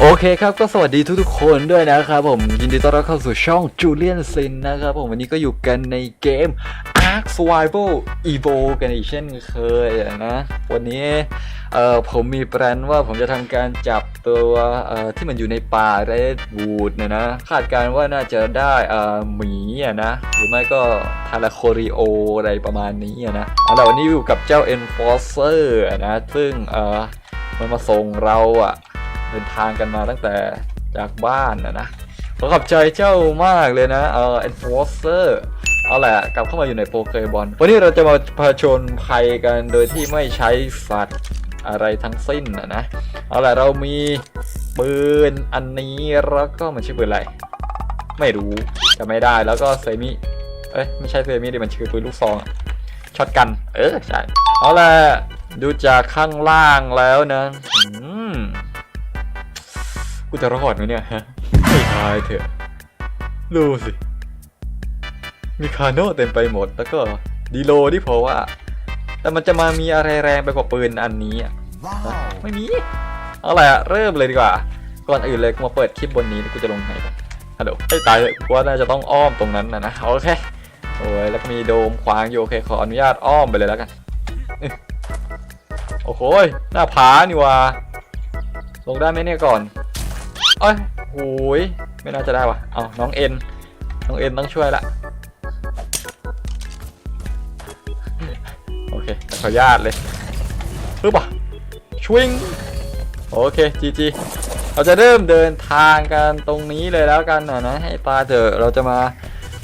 โอเคครับก็สวัสดีทุกๆคนด้วยนะครับผมยินดีต้อนรับเข้าสู่ช่อง Julian Sin นนะครับผมวันนี้ก็อยู่กันในเกม Ark Survival Evo กันอีกเช่นเคยนะวันนี้เอ่อผมมีแปลนว่าผมจะทำการจับตัวเอ่อที่มันอยู่ในป่า Redwood เนี่ยนะคาดการณ์ว่าน่าจะได้เอ่อหมีอะนะหรือไม่ก็ทาราโคริโออะไรประมาณนี้อะนะเอาละวันนี้อยู่กับเจ้า Enforcer อะนะซึ่งเอ่อมันมาส่งเราอะ เดินทางกันมาตั้งแต่จากบ้านนะนะขอขอบใจเจ้ามากเลยนะเออ enforcer เอาแหละกลับเข้ามาอยู่ในโปเกบอลวันนี้เราจะมาผจญภัยกันโดยที่ไม่ใช้สัตว์อะไรทั้งสิ้นนะนะ เอาแหละเรามีปืนอันนี้แล้วก็มันชื่อปืนอะไร ไม่รู้จะไม่ได้แล้วก็เซมิเอ้ยไม่ใช่เซมิดิมันชื่อปืนลูกซองช็อตกัน เออใช่เอาแหละดูจากข้างล่างแล้วนะอืม กูจะรอดไหมเนี่ยฮะไม่ตายเถอะดูสิ มีคาโน่เต็มไปหมด แล้วก็ดีโลที่พอว่า แต่มันจะมามีอะไรแรงไปกว่าปืนอันนี้อะไม่มี เอาละเริ่มเลยดีกว่า ก่อนอื่นเลยกูมาเปิดคลิปบนนี้กูจะลงไหนก่อนฮัลโหลให้ตายเลยกูว่าน่าจะต้องอ้อมตรงนั้นนะนะโอเคโอ้ยแล้วก็มีโดมขวางอยู่โอเคขออนุญาตอ้อมไปเลยแล้วกันโอ้โหยหน้าผานี่ว่าลงได้ไหมเนี่ยก่อน อ้ยโหยไม่น่าจะได้ว่ะ เอาน้องเอ็น น้องเอ็นต้องช่วยละ โอเคขออนุญาตเลยปึ๊บอะชวิงโอเคจีจีเราจะเริ่มเดินทางกันตรงนี้เลยแล้วกันนะนะให้ตาเจอเราจะมา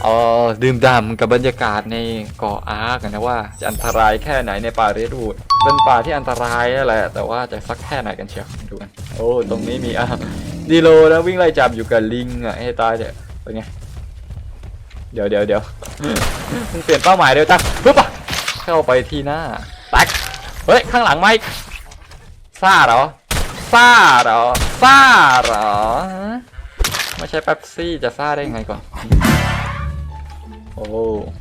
เออดื่มด่ำกับบรรยากาศในเกาะอาร์กนะว่าจะอันตรายแค่ไหนในป่าเรดวูดเป็นป่าที่อันตรายนั่นแหละแต่ว่าจะสักแค่ไหนกันเชียวดูกันโอ้ตรงนี้มีอะ ดีโลนะวิ่งไล่จับอยู่กับลิงอะให้ตายเถอะเป็นไงเดี๋ยวเดี๋ยวเดี๋ยวมึงเปลี่ยนเป้าหมายเดี๋ยวจ้ะปึ๊บอะเข้าไปที่หน้าแตกเฮ้ยข้างหลังไหมซ่าเหรอซ่าเหรอซ่าเหรอไม่ใช่แป๊บซี่จะซ่าได้ไงก่อนโอ้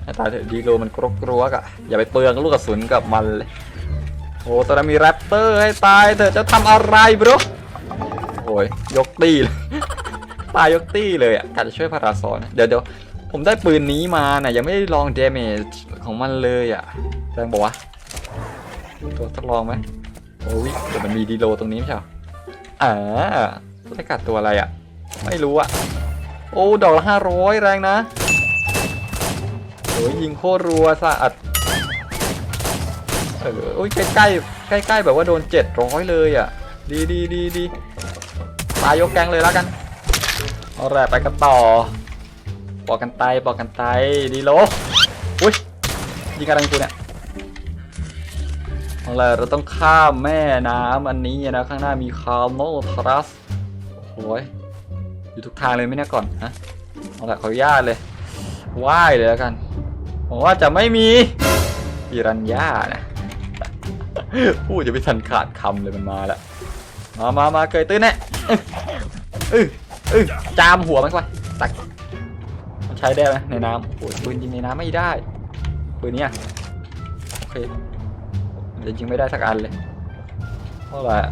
ให้ตายเถอะดีโลมันกรกกรัวกอะอย่าไปเปลืองลูกกระสุนกับมันเลยโอ้ตอนนั้นมีแรปเตอร์ให้ตายเถอะจะทำอะไรบร โอ้ยยกตีเลยตายยกตี้เลยอะการจะช่วยพาราซอนเดี๋ยวเดี๋ยวผมได้ปืนนี้มาน่ะยังไม่ได้ลองเดเมจของมันเลยอะแรงบอกว่าตัวทดลองไหมโอ้ยเดี๋ยวมันมีดีโลตรงนี้ใช่เหรออ่าได้กัดตัวอะไรอะ ไม่รู้อะ โอ้ดอกละห้าร้อยแรงนะโอ้ยยิงโคตรรัวสะอัดเออโอ้ยใกล้ใกล้ใกล้ใกล้ๆแบบว่าโดนเจ็ดร้อยเลยอะ ดีดีดีดี ตายยกแกงเลยแล้วกันเอาแหละไปกันต่อบอกกันไตบอกกันไตดีโลอุ้ยยิงกระดังกูเนี่ยเอาละเราต้องข้ามแม่น้ำอันนี้นะข้างหน้ามีคาร์โนทรัสโอ้ยอยู่ทุกทางเลยไหมเนี่ยก่อนฮะเอาละขออนุญาตเลยว่ายเลยแล้วกันผมว่าจะไม่มีปิรันยานะพูดจะไม่ทันขาดคำเลยมันมาแล้ว มามามาเกยตื้นแน่เออเออจามหัวมันเข้าไปตักมันใช้ได้ไหมในน้ำโอ้ยปืนยิงในน้ำไม่ได้ปืนเนี้ยโอเคเดี๋ยวยิงไม่ได้สักอันเลยเท่าไหร่อะ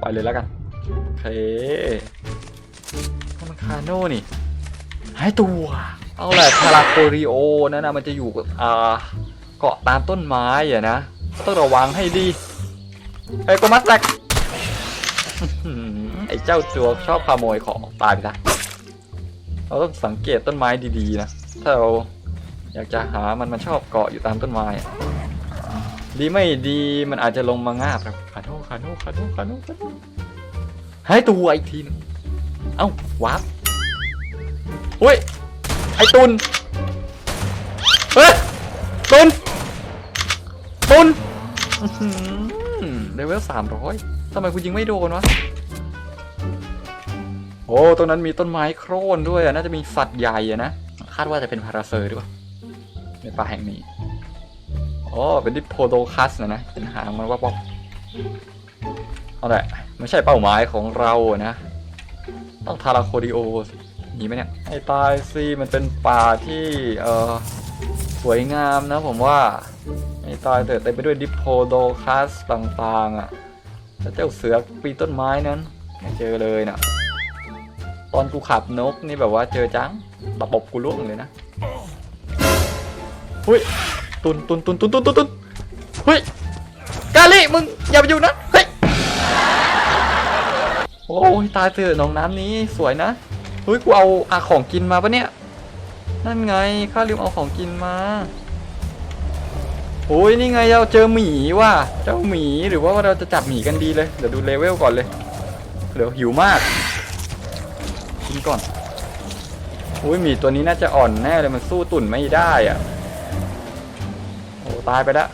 ไปเลยแล้วกันโอเคมันคาโน่นี่หายตัวเอาแหละทาราโคริโอนั่นนะมันจะอยู่อ่าเกาะตามต้นไม้อะนะต้องระวังให้ดีไอ้ยกมัสแตกอื้อหือ ไอ้เจ้าตัวชอบขโมยของตายไปซะเราต้องสังเกตต้นไม้ดีๆนะ ถ้าเราอยากจะหามันมันชอบเกาะอยู่ตามต้นไม้ ดีไม่ดีมันอาจจะลงมางาบครับขาโนขาโนขาโนขาโนขาโนหายตัวอีกทีนึงเอ้าวับเฮ้ย ไอตุนเฮ้ยตุนตุนเลเวลสามร้อย ทำไมคุณยิงไม่โดนวะ โอ้ตรงนั้นมีต้นไม้โค่นด้วยอะน่าจะมีสัตว์ใหญ่อะนะ คาดว่าจะเป็นพาราเซอร์หรือเปล่าในป่าแห่งนี้อ๋อเป็นดิโพโดคัสนะนะเป็นหางมันวับวับเอาแหละไม่ใช่เป้าหมายของเรานะ ต้องทาราโคดิโอสิมีไหมเนี่ยให้ตายสิมันเป็นป่าที่เออสวยงามนะผมว่าให้ตายเถอะเต็มไปด้วยดิโพโดคัสต่างๆอะ แล้วเจ้าเสือปีต้นไม้นั้นไม่เจอเลยนะตอนกูขับนกนี่แบบว่าเจอจังตะปบกูล่วงเลยนะหุ้ยตุนตุนตุนตุนตุนตุนตุนเฮ้ยกาลิมึงอย่าไปอยู่นะเฮ้ยโอ้ยตายเถอะหนองน้ำนี้สวยนะเฮ้ยกูเอาอาของกินมาปะเนี่ย นั่นไงข้าลืมเอาของกินมา โอ้ยนี่ไงเราเจอหมีว่ะเจ้าหมีหรือว่าเราจะจับหมีกันดีเลยเดี๋ยวดูเลเวลก่อนเลยเดี๋ยวหิวมากกินก่อนอุ้ยหมีตัวนี้น่าจะอ่อนแน่เลยมันสู้ตุ่นไม่ได้อะโอ้ตายไปล้ว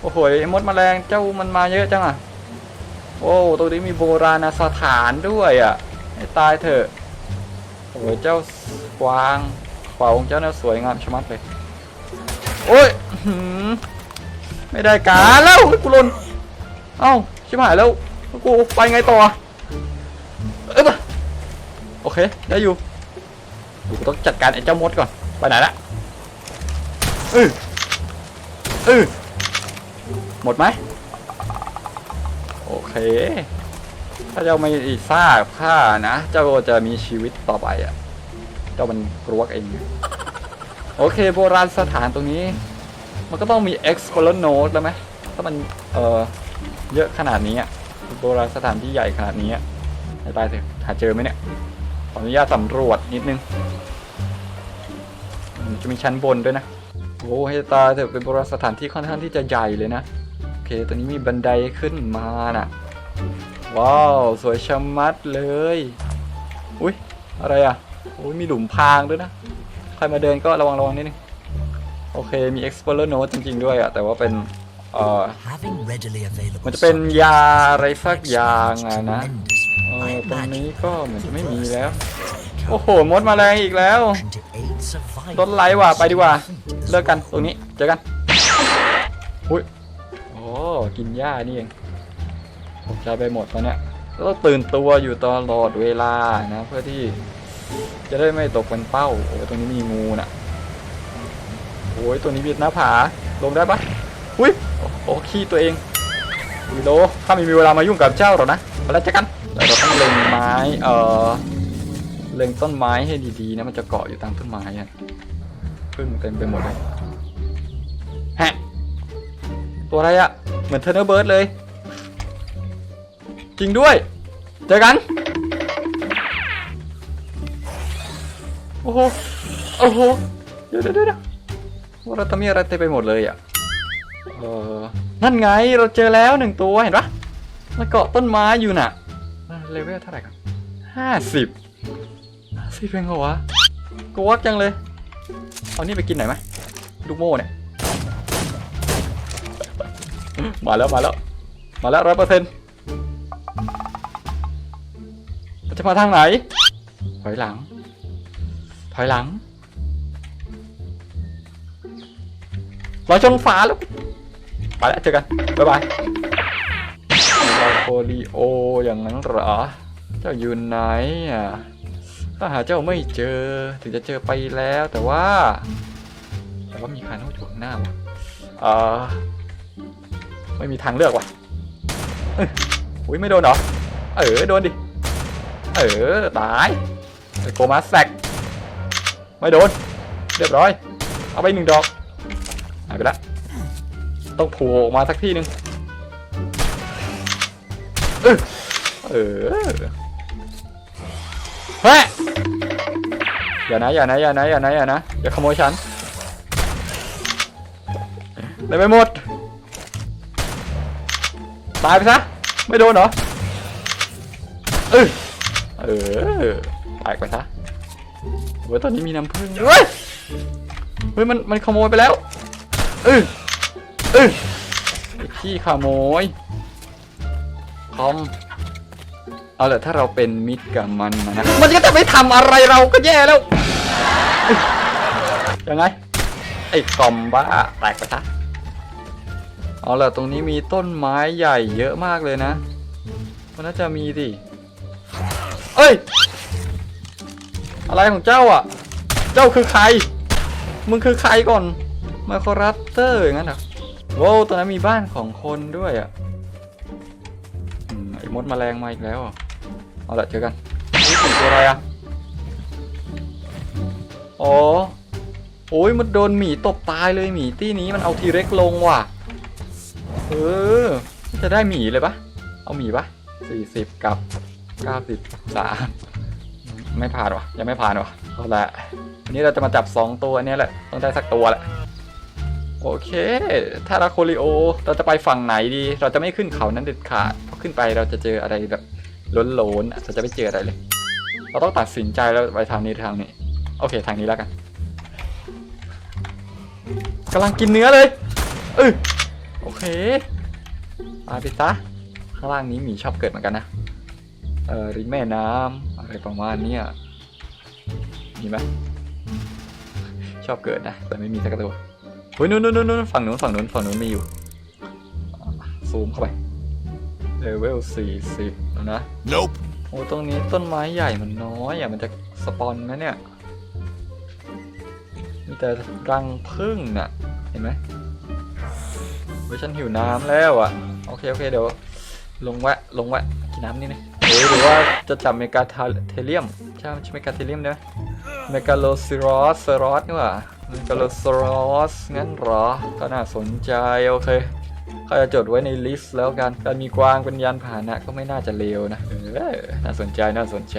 โอ้โหไอ้มดแมลงเจ้ามันมาเยอะจังอะโอ้ตัวนี้มีโบราณสถานด้วยอะให้ตายเถอะโอ้ยเจ้ากวางเป่าของเจ้าน่าสวยงามชะมัดเลยโอ้ย ไม่ได้การแล้วกูลนเอ้าชิบหายแล้วกูไปไงต่อเอ้ยมาโอเคได้อยู่กูต้องจัดการไอ้เจ้ามดก่อนไปไหนละเออเออหมดไหมโอเคถ้าเจ้าไม่ทราบข้านะเจ้าก็จะมีชีวิตต่อไปอะเจ้ามันกรวกเองโอเค โบราณสถานตรงนี้ มันก็ต้องมี explorer note แล้วไหมถ้ามันเออเยอะขนาดนี้อะโบราณสถานที่ใหญ่ขนาดนี้อะให้ตาเถอะหาเจอไหมเนี่ยขออนุญาตสำรวจนิดนึงจะมีชั้นบนด้วยนะโอ้ให้ตาเถอะเป็นโบราณสถานที่ค่อนข้างที่จะใหญ่เลยนะโอเคตัวนี้มีบันไดขึ้นมาน่ะ ว้าว สวยชะมัดเลย อุ้ยอะไรอะอุ้ยมีหลุมพรางด้วยนะ ใครมาเดินก็ระวังระวังนิดนึง โอเค มี explorer note จริง ๆ ด้วยอะแต่ว่าเป็นเอ่อ Having readily available มันจะเป็น subjects ยาอะไรสักอย่างอะนะ tremendous เออ I ตรงนี้ imagine ก็เหมือนจะไม่มีแล้ว cover โอ้โห มดมาแรงอีกแล้ว and to aid survival รถไลท์ว่ะ ไปดีกว่า defeat เลิกกันตรงนี้ เจอกัน อุ้ย โอ้ กินหญ้านี่เองผมใจไปหมดตอนเนี้ยต้องตื่นตัวอยู่ตลอดเวลานะ เพื่อที่จะได้ไม่ตกเป็นเป้า โอ้ตรงนี้มีงูน่ะ โอ้ยตัวนี้มีหน้าผาลงได้ปะอุ้ยโอ้โอ้ขี้ตัวเองวิโลถ้าไม่มีเวลามายุ่งกับเจ้าหรอกนะไปแล้วเจอกันแต่เราต้องเล็งไม้เอ่อเล็งต้นไม้ให้ดีๆนะมันจะเกาะอยู่ตามต้นไม้อะพึ่งเต็มไปหมดเลยแฮะตัวอะไรอะเหมือนเทอร์เนอร์เบิร์ดเลย จริงด้วยเจอกันโอ้โหโอ้โหเดี๋ยวเดี๋ยวเดี๋ยว เราทำมีอะไรเต็มไปหมดเลยอะเออ นั่นไงเราเจอแล้วหนึ่งตัวเห็นปะมันเกาะต้นไม้อยู่น่ะ เลเวลเท่าไหร่ครับห้าสิบห้าสิบเองเหรอวะกวักจังเลย เอานี่ไปกินหน่อยไหมลูกโม่เนี่ย มาแล้วมาแล้ว มาแล้วร้อยเปอร์เซ็นต์จะมาทางไหนถอยหลังถอยหลัง ลอยชนฝาแล้วไปแล้วเจอกันบ๊ายบายเราโปลิโออย่างนั้นเหรอ เจ้าอยู่ไหนอะถ้าหาเจ้าไม่เจอถึงจะเจอไปแล้วแต่ว่า แต่ว่ามีคาน่อยู่ข้างหน้าว่ะเออไม่มีทางเลือกว่ะอุ้ยไม่โดนเหรอ เออโดนดิ เออตายโกมาแซกไม่โดน เรียบร้อย เอาไปหนึ่งดอกายไปแล้วต้องโผูออกมาสักที่หนึ่งเออเออเฮ้ยอย่านะอย่านะอย่านะอย่านะอย่านะอย่าขโมยฉันเลยไปหมดตายไปซะไม่โดนเหรอเออเออตายไปซะเว้ยตอนนี้มีน้ำผึ้งเฮ้ยเฮ้ยมันมันขโมยไปแล้ว เออเออไอ้ขี้ขโมยคอมเอาละถ้าเราเป็นมิตรกับมันนะมันก็จะไม่ทำอะไรเราก็แย่แล้วเอ้ยยังไงไอ้กอมบ้าแตกไปซะเอาละตรงนี้มีต้นไม้ใหญ่เยอะมากเลยนะ มันน่าจะมีดิเอ้ย อะไรของเจ้าอะ เจ้าคือใคร มึงคือใครก่อน มาคอรัปเตอร์อย่างนั้นเหรอว้าวตอนนั้นมีบ้านของคนด้วยอะอืมไอ้มดแมลงมาอีกแล้วเอาละเจอกันนี่เป็นตัวอะไรอะอ๋อโอ้ยมันโดนหมีตบตายเลยหมีตี้นี้มันเอาทีเร็กลงว่ะเออจะได้หมีเลยปะเอาหมีปะสี่สิบกับเก้าสิบสามไม่ผ่านวะยังไม่ผ่านวะเอาละวันนี้เราจะมาจับสองตัวเนี้ยแหละต้องได้สักตัวแหละ โอเค ถ้าราโคลิโอ เราจะไปฝั่งไหนดี เราจะไม่ขึ้นเขานั้นเด็ดขาด เพราะขึ้นไปเราจะเจออะไรแบบล้นๆอะเราจะไม่เจออะไรเลย เราต้องตัดสินใจแล้วไปทางนี้หรือทางนี้ โอเค ทางนี้แล้วกันกำลังกินเนื้อเลยเออโอเคไปไปซะข้างล่างนี้หมีชอบเกิดเหมือนกันนะ เออริมแม่น้ำอะไรประมาณเนี้ยมีไหมชอบเกิดนะ แต่ไม่มีสักตัว เฮ้ยนู้นนู้นนู้นฝั่งนู้นฝั่งนู้นฝั่งนู้นมีอยู่อะซูมเข้าไปเลเวลสี่สิบแล้วนะ Nope. โอ้ตรงนี้ต้นไม้ใหญ่มันน้อยอะมันจะสปอนไหมเนี่ยมีแต่รังผึ้งน่ะ เห็นไหมเฮ้ยฉันหิวน้ำแล้วอะ โอเค โอเค เดี๋ยว ลงแวะ ลงแวะ กินน้ำนี่นะเฮ้ยหรือว่าจะจับเมกาเทเลียม ใช่ไหมใช่เมกาเทเลียมได้ไหมเมกาโลซิรอสเซรอสนี่หว่าเม กาโลซิรอสงั้นหรอ ก็น่าสนใจ โอเคเขาจะจดไว้ในลิสต์แล้วกันการมีกวางเป็นยานพาหนะก็ไม่น่าจะเลวนะ เออ น่าสนใจน่าสนใจ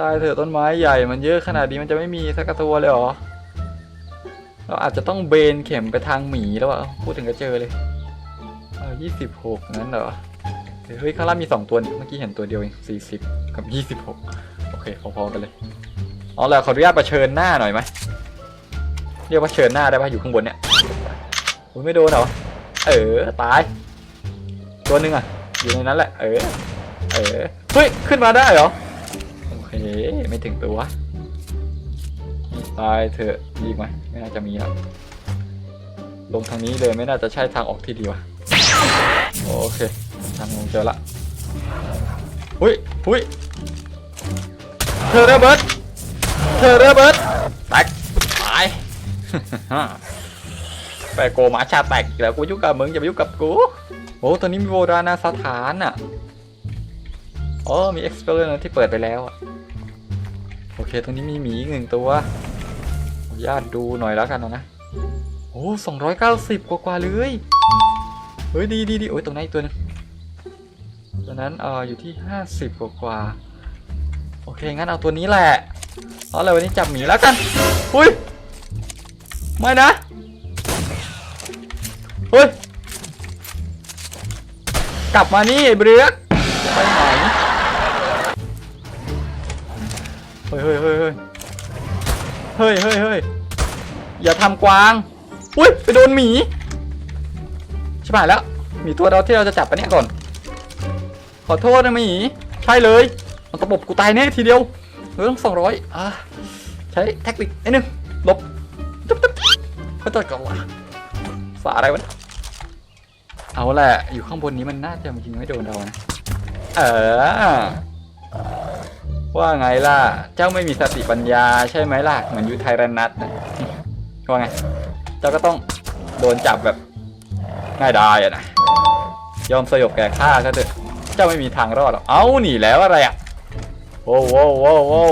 ตายเถอะต้นไม้ใหญ่มันเยอะขนาดนี้มันจะไม่มีสักตัวเลยเหรอ เราอาจจะต้องเบนเข็มไปทางหมีแล้วอะพูดถึงก็เจอเลยเออยี่สิบหกงั้นเหรอ เฮ้ยข้างล่างมีสองตัวนี่เมื่อกี้เห็นตัวเดียวเองสี่สิบกับยี่สิบหกโอเคพอๆกันเลย อ๋อแล้วขออนุญาตประเชิญหน้าหน่อยไหมเรียกว่าเชิญหน้าได้ปะอยู่ข้างบนเนี่ยอุ้ยไม่โดนเหรอเออตาย ตัวหนึ่งอะ อยู่ในนั้นแหละ เออ เออเฮ้ยขึ้นมาได้เหรอโอเคไม่ถึงตัวตายเถอะมีไหมไม่น่าจะมีแล้วลงทางนี้เลยไม่น่าจะใช่ทางออกที่ดีวะโอเคทางลงเจอละหุยหุยเธอระเบิด เธอระเบิดแตกตายแปโกมาชาแตกอีกแล้วกูยุ่งกับมึงอย่ามายุ่งกับกูโอ้ตอนนี้มีโบราณสถานอะอ๋อมี Explorer ที่เปิดไปแล้วอะโอเคตรงนี้มีหมีหนึ่งตัวญาติดูหน่อยแล้วกันนะโอ้สองร้อยเก้าสิบกว่าๆเลยเฮ้ยดีดีดีโอ้ยตรงนั้นตัวนึงตัวนั้นเอออยู่ที่ห้าสิบกว่าๆโอเคงั้นเอาตัวนี้แหละ เอาเลยวันนี้จับหมีแล้วกันอุ้ยไม่นะเฮ้ยกลับมานี่ไอ้เบรือกไปไหนเฮ้ยเฮ้ยเฮ้ยเฮ้ยเฮ้ยเฮ้ยเฮ้ยอย่าทำกวางอุ้ยไปโดนหมีใช่ป่ะแล้วหมีตัวเราที่เราจะจับไปเนี่ยก่อน ขอโทษนะหมีใช่เลยมันตะบกูตายแน่ทีเดียว เออต้องสองร้อยอะใช้แท็กติกไอ้นึงหลบจุ๊บจุ๊บเขาจะก่อนวะสาอะไรวะเอาแหละอยู่ข้างบนนี้มันน่าจะจริงไม่โดนเรานะเออว่าไงล่ะ เจ้าไม่มีสติปัญญาใช่ไหมล่ะ เหมือนยูไทรนัทนะว่าไง เจ้าก็ต้องโดนจับแบบง่ายดายอะนะยอมสยบแก่ข้าก็เถอะเจ้าไม่มีทางรอดหรอก เอ้าหนีแล้วอะไรอะ โว้วโว้วโว้วโว้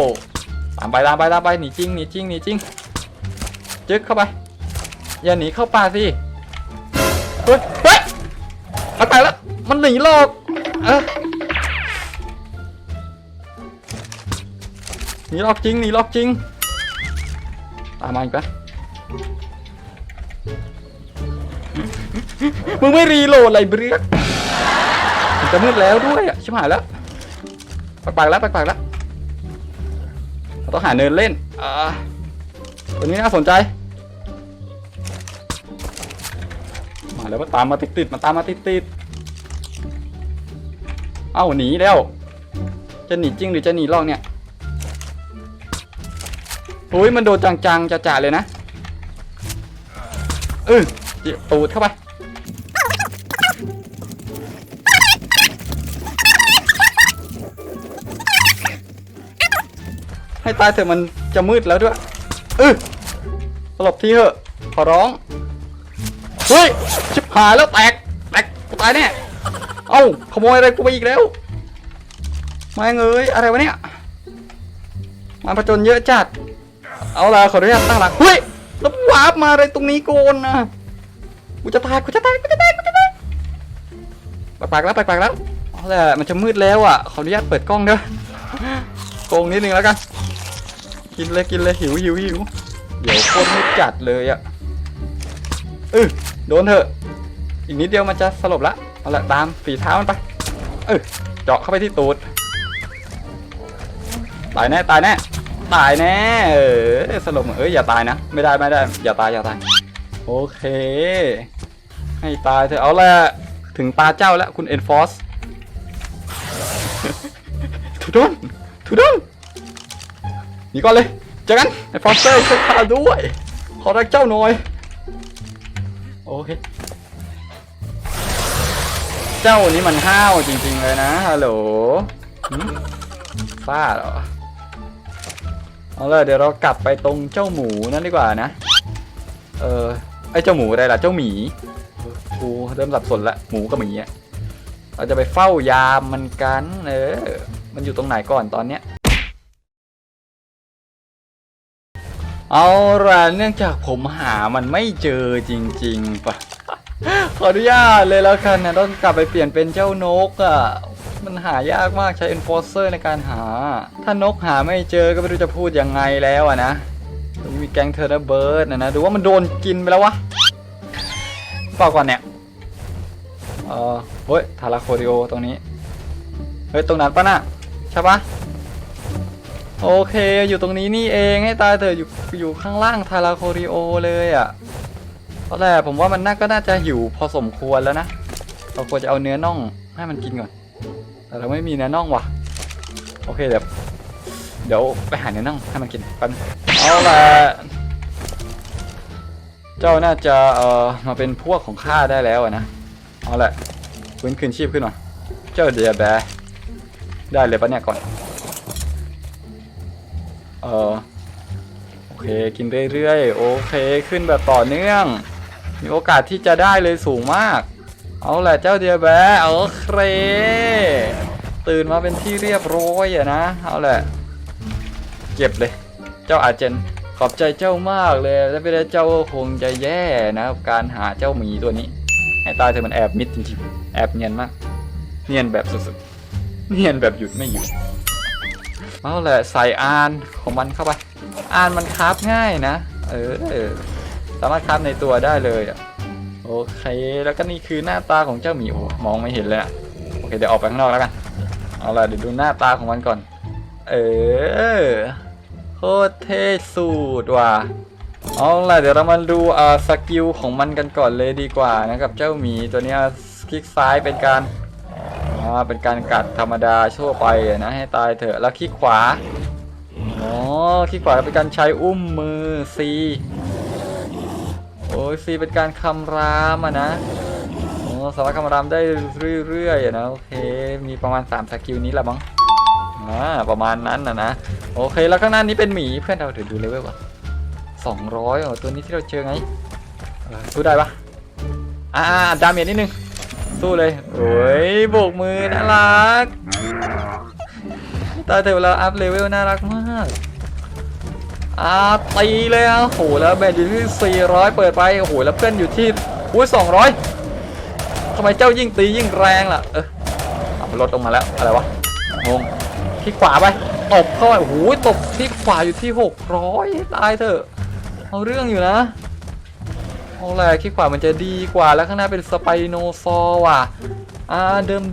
ตามไปตามไปตามไปหนีจริงหนีจริงหนีจริงจึ๊กเข้าไปอย่าหนีเข้าป่าสิเฮ้ยเฮ้ยมันไปแล้วมันหนีหลอกเออหนีหลอกจริงหนีหลอกจริงตามมาอีกปะมึงไม่รีโหลดอะไรเบรียกจะมืดแล้วด้วยอะชิบหายแล้ว ปักๆแล้วปักๆแล้วเราต้องหาเนินเล่นอ่าตัวนี้น่าสนใจ มาแล้วมันตามมาติดๆมันตามมาติดๆเอ้าหนีแล้ว จะหนีจริงหรือจะหนีลอกเนี่ยโอ้ยมันโดนจังๆจะจ่าเลยนะเออเจีตูดเข้าไป ให้ตายเถอะมันจะมืดแล้วด้วยเออสลบทีเถอะขอร้อง เฮ้ย ชิบหายแล้วแตก แตกกูตายแน่ เอ้าขโมยอะไรกูไปอีกแล้วไม่เงยอะไรวะเนี่ย มาผจญเยอะจัด เอาละขออนุญาตตั้งหลัก เฮ้ยแล้ววาร์ปมาอะไรตรงนี้โกนนะ กูจะตาย กูจะตาย กูจะตาย กูจะตายปากๆแล้วปากๆแล้วเอาละมันจะมืดแล้วอะ ขออนุญาตเปิดกล้องเด้อโกงนิดนึงแล้วกัน กินเลยกินเลยหิวหิวหิวเดี๋ยวคตรมืดจัดเลยอะเออโดนเถอะ อีกนิดเดียวมันจะสลบละเอาละตามฝีเท้ามันไปเออเจาะเข้าไปที่ตูดตายแน่ตายแน่ตายแน่เออสลบเอ้ยอย่าตายนะ ไม่ได้ไม่ได้ อย่าตายอย่าตายโอเค ให้ตายเถอะเอาละถึงตาเจ้าแล้วคุณเอ็นฟอสทุดนทุดน หนีก่อนเลยเจอกันไอ้ฟอสเตอร์ช่วยข้าด้วย ขอรักเจ้าหน่อย โอเค เจ้านี่มันห้าวจริง ๆ เลยนะฮัลโหลหึฟ้าเหรอ เอาเลยเดี๋ยวเรากลับไปตรงเจ้าหมูนั่นดีกว่านะ เออไอ้เจ้าหมูอะไรล่ะเจ้าหมีกูเริ่มสับสนละหมูกับหมีอะเราจะไปเฝ้ายามมันกันเออมันอยู่ตรงไหนก่อนตอนเนี้ย เอาล่ะเนื่องจากผมหามันไม่เจอจริงๆปะขออนุญาตเลยแล้วกันนะต้องกลับไปเปลี่ยนเป็นเจ้านกอะมันหายากมากใช้ enforcer ในการหา ถ้านกหาไม่เจอก็ไม่รู้จะพูดยังไงแล้วอะนะตรงนี้มีแกงเทอร์เบิร์ดนะนะดูว่ามันโดนกินไปแล้ววะเปล่าก่อนเนี่ยเออเฮ้ยทาราโคริโอตรงนี้เฮ้ยตรงนั้นปะน่ะใช่ปะ โอเคอยู่ตรงนี้นี่เองให้ตายเถอะอยู่อยู่ข้างล่างทาราโคริโอเลยอะตอนแรกผมว่ามันน่าก็น่าจะหิวพอสมควรแล้วนะ เราควรจะเอาเนื้อน่องให้มันกินก่อน แต่เราไม่มีเนื้อน่องว่ะ โอเคเดี๋ยวเดี๋ยวไปหาเนื้อน่องให้มันกินกันเอาละเจ้าน่าจะเอ่อมาเป็นพวกของข้าได้แล้วนะ เอาละฟื้นคืนชีพขึ้นมา เจ้าเดียแบได้เลยปะเนี่ยก่อน เออโอเคกินเรื่อยๆโอเคขึ้นแบบต่อเนื่อง มีโอกาสที่จะได้เลยสูงมาก เอาแหละเจ้าเดียแบะโอเคตื่นมาเป็นที่เรียบร้อยอะนะเอาแหละเก็บเลย เจ้าอาเจนขอบใจเจ้ามากเลยถ้าไม่ได้เจ้าคงจะแย่นะการหาเจ้าหมีตัวนี้ให้ตายเธอะมันแอบมิดจริงๆแอบเนียนมาก เนียนแบบสุดๆเนียนแบบหยุดไม่หยุด เอาแหละใส่อานของมันเข้าไปอานมันคราฟง่ายนะ เออสามารถคราฟในตัวได้เลยอะโอเค แล้วก็นี่คือหน้าตาของเจ้าหมีโอ้มองไม่เห็นเลยอะโอเคเดี๋ยวออกไปข้างนอกแล้วกัน เอาล่ะเดี๋ยวดูหน้าตาของมันก่อน เออโคตรเท่สูตรว่ะเอาล่ะเดี๋ยวเรามาดูอ่าสกิลของมันกันก่อนเลยดีกว่านะกับเจ้าหมีตัวนี้คลิกซ้ายเป็นการ อ่าเป็นการกัดธรรมดาทั่วไปนะให้ตายเถอะแล้วคลิกขวาอ๋อคลิกขวาเป็นการใช้อุ้มมือ C โอ้ย C เป็นการคำรามอะนะโอ้สามารถคำรามได้เรื่อยๆอะนะโอเคมีประมาณ3สกิลนี้แหละมั้งอ่าประมาณนั้นนะนะโอเคแล้วข้างหน้านี้เป็นหมีเพื่อนเราเดี๋ยวดูเลเวลก่อนสองร้อยอ๋อตัวนี้ที่เราเจอไงสู้ได้ปะอ่าดาเมจนิดนึง สู้เลยโอ้ยโบกมือน่ารักตาเถอะเวลาอัพเลเวลน่ารักมากอ่าตีเลยอะโหแล้วแบนอยู่ที่ 400 เปิดไปโอ้โหแล้วเพื่อนอยู่ที่อุ้ย200ทำไมเจ้ายิ่งตียิ่งแรงล่ะเออเอาลดลงมาแล้วอะไรวะงงที่ขวาไปตบเข้าไปโอ้โหตบที่ขวาอยู่ที่ 600ตายเถอะเอาเรื่องอยู่นะ เอาแหละที่ขวามันจะดีกว่าแล้วข้างหน้าเป็นสไปโนซอร์ว่ะ อ่า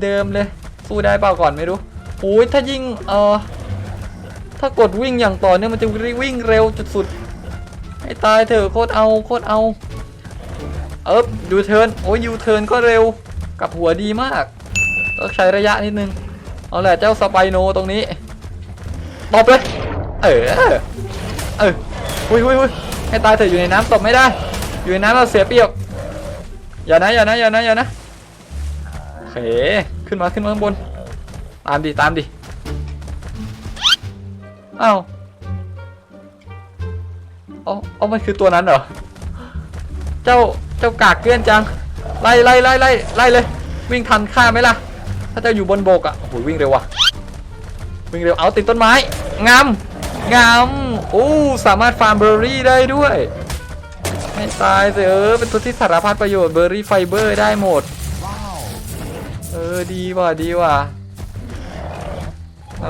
เดิมๆเลย สู้ได้เปล่าก่อนไม่รู้โอ้ยถ้ายิ่งเออถ้ากดวิ่งอย่างต่อเนื่องมันจะวิ่งเร็วจุดสุดให้ตายเถอะโคตรเอาโคตรเอาเอ๊บยูเทิร์นโอ้ยยูเทิร์นก็เร็วกับหัวดีมากต้องใช้ระยะนิดนึงเอาแหละเจ้าสไปโนตรงนี้ตบเลยเออเออหุยหุยหุยให้ตายเถอะอยู่ในน้ำตบไม่ได้ อยู่ในน้ำเราเสียเปรียบอย่านะอย่านะอย่านะอย่านะโอเคขึ้นมาขึ้นมาข้างบน ตามดิตามดิอ้าวเอาเอามันคือตัวนั้นเหรอ เจ้าเจ้ากากเกลื่อนจัง ไล่ไล่ไล่ไล่ไล่เลย วิ่งทันข้าไหมล่ะ ถ้าเจ้าอยู่บนโบกอะโอ้โหวิ่งเร็วว่ะ วิ่งเร็วเอาติดต้นไม้งามงามโอ้สามารถฟาร์มเบอร์รี่ได้ด้วย ไม่ตายสิเออ เป็นตัวที่สารพัดประโยชน์เบอร์รี่ไฟเบอร์ได้หมด เออ ดีว่ะ ดีว่ะ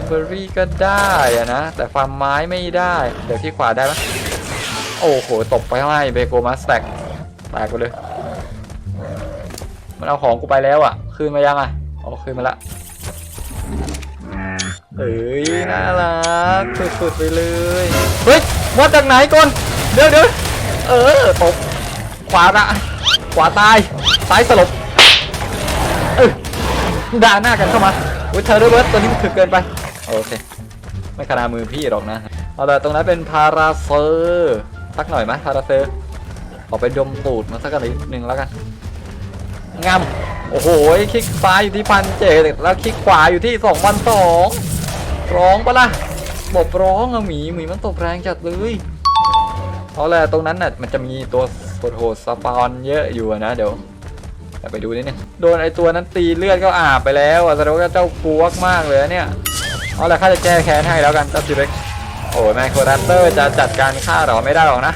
เบอร์รี่ก็ได้อะนะ แต่ฟาร์มไม้ไม่ได้ เดี๋ยวที่ขวาได้ไหมโอ้โห ตบไปให้เบโกมาสแต็กแตกไปเลย มันเอาของกูไปแล้วอะ คืนมายังอะอ๋อคืนมาละเอ้ย น่ารักสุดๆไปเลย เฮ้ยมาจากไหนก่อน เดี๋ยวเดี๋ยว เออตบขวาละขวาตาย ซ้ายสลบเออด่าหน้ากันเข้ามาอุ้ยเธอร์เบิร์ตตัวนี้มันถึกเกินไป โอเค ไม่ขนาดมือพี่หรอกนะ เอาละตรงนั้นเป็นพาราเซอร์สักหน่อยไหมพาราเซอร์ออกไปดมตูดมาสักนิดหนึ่งแล้วกันงามโอ้โห คลิกซ้ายอยู่ที่พันเจ็ดแล้วคลิกขวาอยู่ที่สองพันสองร้องปะล่ะบอบร้องอะหมีหมีมันตบแรงจัดเลย เอาละไรตรงนั้นน่ะมันจะมีตัวโหดๆสปอนเยอะอยู่นะเดี๋ยวไปดูนิดนึงโดนไอตัวนั้นตีเลือดก็อาบไปแล้วแสดงว่าเจ้ากวกมากเลยเนี่ยเอาละข้าจะแก้แค้นให้แล้วกันเจ้าทีเร็กโอ้ยแมคโครแรปเตอร์จะจัดการฆ่าเราไม่ได้หรอกนะ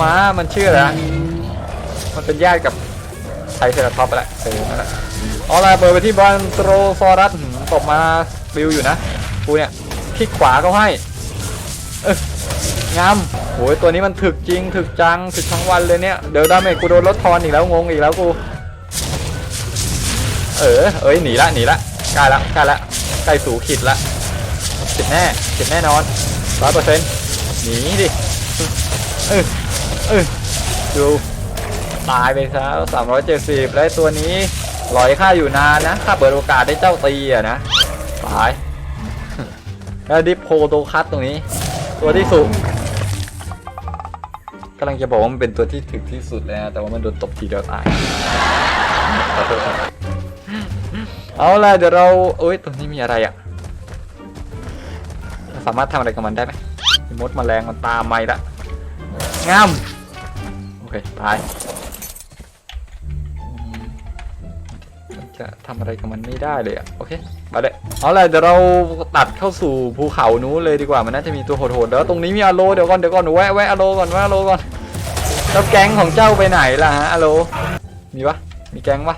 ม้ามันชื่ออะไรนะมันเป็นญาติกับไทเซราท็อปไปแหละเออนั่นแหละเอาละเปิดไปที่บอลโตรซอรัสตบมาบิวอยู่นะกูเนี่ยคลิกขวาเขาให้เอองาม อ้ยตัวนี้มันถึกจริงถึกจังถึกทั้งวันเลยเนี่ยเดี๋ยวดาเมจกูโดนลดทอนอีกแล้วงงอีกแล้วกู เออเอ้ยหนีละหนีละใกล้ละใกล้ละใกล้สูขีดละขีดแน่ขีดแน่นอนร้อยเปอร์เซ็นต์หนีดิเออเออดูตายไปซะสามร้อยเจ็ดสิบแล้วตัวนี้ลอยค่าอยู่นานนะค่าเปิดโอกาสได้เจ้าตีอะนะตายแล้วดิฟโพโตคัสตรงนี้ ตัวที่สุด กำลังจะบอกว่ามันเป็นตัวที่ถึกที่สุดเลยนะแต่ว่ามันโดนตบทีเดียวตายขอโทษครับเอาล่ะเดี๋ยวเราเอ้ยตรงนี้มีอะไรอะเราสามารถทำอะไรกับมันได้ไหมมีมดแมลงมันตามไม่ละงามโอเคตายจะทำอะไรกับมันไม่ได้เลยอะโอเค มาเลยเอาล่ะเดี๋ยวเราตัดเข้าสู่ภูเขานู้นเลยดีกว่ามันน่าจะมีตัวโหดๆเดี๋ยวตรงนี้มีอะโลเดี๋ยวก่อนเดี๋ยวก่อนหนูแวะแวะอะโลก่อนแวะอะโลก่อนแล้วแก๊งของเจ้าไปไหนล่ะฮะอะโลมีปะมีแก๊งปะ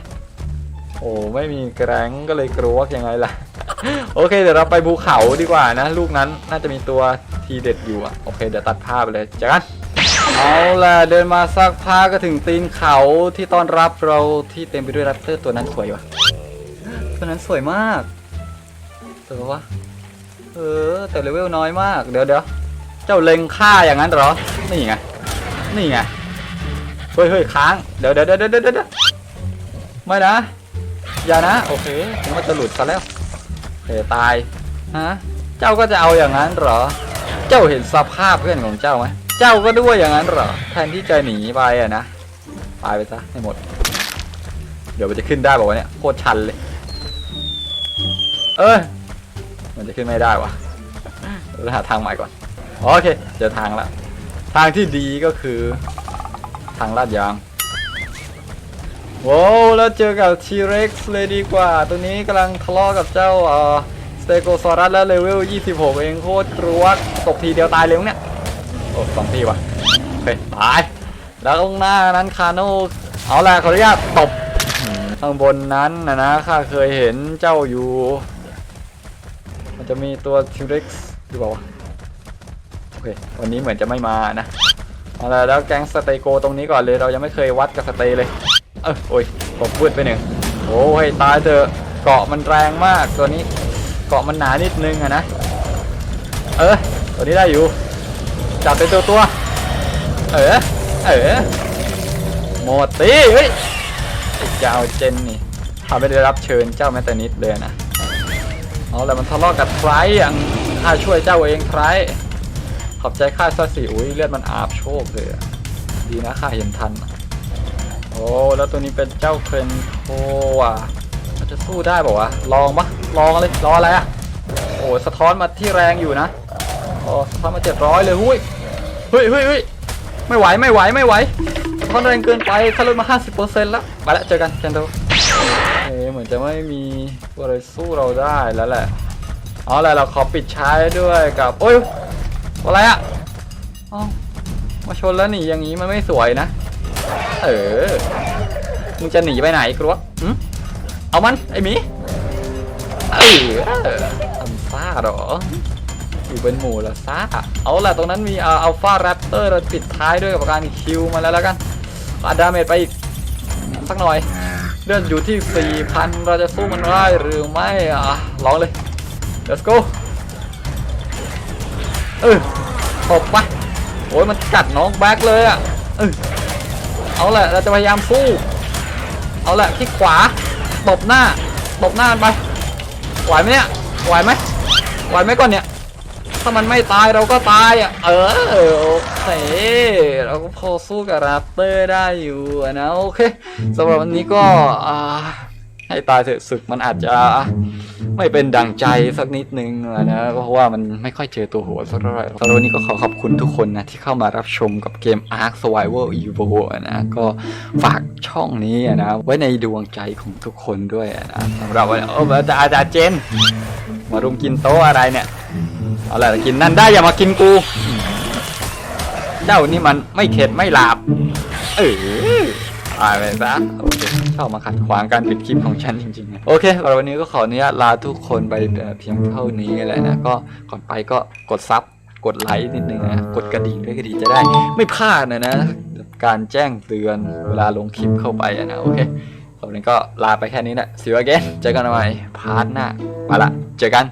โอ้ไม่มีแกรงก็เลยกลัวยังไงล่ะ โอเคเดี๋ยวเราไปภูเขาดีกว่านะ ลูกนั้นน่าจะมีตัวทีเด็ดอยู่อะโอเคเดี๋ยวตัดภาพไปเลยจอกันเอาล่ะเดินมาสักพักก็ถึงตีนเขาที่ต้อนรับเราที่เต็มไปด้วยแรปเตอร์ตัวนั้นสวยว่ะตัวนั้นสวยมาก ออวะ เออ แต่เลเวลน้อยมาก เดี๋ยวเดี๋ยวเจ้าเล็งฆ่าอย่างนั้นเหรอ นี่ไง นี่ไง เฮ้ยเฮ้ยค้าง เดี๋ยวเดี๋ยวเดี๋ยวเดี๋ยวเดี๋ยวไม่นะ อย่านะ โอเคผมว่าจะหลุดซะแล้วโอเคตาย ฮะ เจ้าก็จะเอาอย่างนั้นเหรอ เจ้าเห็นสภาพเพื่อนของเจ้าไหม เจ้าก็ด้วยอย่างนั้นเหรอ แทนที่จะหนีไปอะนะ ตายไปซะให้หมด เดี๋ยวมันจะขึ้นได้บอกว่าวะเนี่ย โคตรชันเลย เอ้ย มันจะขึ้นไม่ได้วะเราหาทางใหม่ก่อน โอเค เจอทางละ ทางที่ดีก็คือ ทางลาดยางโว้วแล้วเจอกับทีเร็กซ์เลยดีกว่า ตัวนี้กำลังทะเลาะกับเจ้าเอ่อสเตโกซอรัสแล้วเลเวล 26 เองโคตรกรวกตกทีเดียวตายเลยมั้งเนี่ย โอ้สองทีว่ะโอเคตาย แล้วข้างหน้านั้นคาโนเอาละขออนุญาตตบอืมข้างบนนั้นนะนะข้าเคยเห็นเจ้าอยู่ มันจะมีตัวทีเร็กซ์หรือเปล่าวะโอเควันนี้เหมือนจะไม่มานะเอาละแล้วแก๊งสเตโกตรงนี้ก่อนเลยเรายังไม่เคยวัดกับสเตเลย เออโอ้ยผมพูดไปหนึ่งโอ้ยตายเถอะเกาะมันแรงมากตัวนี้เกาะมันหนานิดนึงอะนะเออตัวนี้ได้อยู่จับเป็นตัวตัวเออเออหมดตีเฮ้ยไอ้เจ้าเจนนี่ทำไม่ได้รับเชิญเจ้าแม้แต่นิดเลยนะ เอาแล้วมันทะเลาะกับไทรอย่างข้าช่วยเจ้าเองไทรขอบใจข้าซะสิอุ้ยเลือดมันอาบโชคเลยดีนะข้าเห็นทัน โอ้แล้วตัวนี้เป็นเจ้าเครนโคอะมันจะสู้ได้บอกว่าวะลองปะลองเลยรออะไรอะโอ้สะท้อนมาที่แรงอยู่นะโอ้สะท้อนมาเจ็ดร้อยเลยหุ้ยเฮ้ยเฮ้ยเฮ้ยไม่ไหวไม่ไหวไม่ไหวสะท้อนแรงเกินไปถ้าลดมา50%แล้วไปแล้วเจอกันเจนโด เหมือนจะไม่มีอะไรสู้เราได้แล้วแหละเอ๋ออะไรเราขอปิดช้าด้วยกับโอ้ยอะไรอะอ๋อมาชนแล้วหนีอย่างนี้มันไม่สวยนะ เออ มึงจะหนีไปไหนกรัวเอามันไอ้หมีเออทำซ่าหรอ อยู่เป็นหมู่ละซ่าเอาล่ะตรงนั้นมีอัลฟาแรปเตอร์เราปิดท้ายด้วยกับการคิวมาแล้วแล้วกันอาดาเมจไปอีกสักหน่อย เลือดอยู่ที่ 4,000 เราจะสู้มันได้หรือไม่อะลองเลย let's go เออตบไปโอ้ยมันกัดน้องแบ็คเลยอะเออเอาแหละเราจะพยายามสู้ เอาแหละที่ขวาตบหน้าตบหน้าไปไหวไหมเนี่ยไหวไหมไหวไหมก่อนเนี่ย ถ้ามันไม่ตายเราก็ตายอะ เออโอเคเราก็พอสู้กับแรปเตอร์ได้อยู่นะโอเคสำหรับวันนี้ก็อ่าให้ตายเถอะศึกมันอาจจะไม่เป็นดังใจสักนิดนึงอะนะเพราะว่ามันไม่ค่อยเจอตัวหัวสักเท่าไหร่สำหรับวันนี้ก็ขอขอบคุณทุกคนนะที่เข้ามารับชมกับเกม Ark Survival Evo นะก็ฝากช่องนี้นะไว้ในดวงใจของทุกคนด้วยนะสำหรับวันนี้โอ้อาอาจารย์เจน มารุมกินโต๊ะอะไรเนี่ย เอาละไรกินนั่นได้อย่ามากินกู เจ้านี่มันไม่เข็ดไม่หลาบเออตายไปซะโอเคชอบมาขัดขวางการปิดคลิปของฉันจริงๆ โอเควันนี้ก็ขออนุญาตลาทุกคนไปเพียงเท่านี้แหละนะ ก็ก่อนไปก็กดซับกดไลค์นิดนึงนะ กดกระดิ่งด้วยก็ดีจะได้ ไม่พลาดนะนะ การแจ้งเตือนเวลาลงคลิปเข้าไปนะ โอเควันนี้ก็ลาไปแค่นี้แหละ see you again เจอกันใหม่พาร์ทหน้า มาละ เจอกัน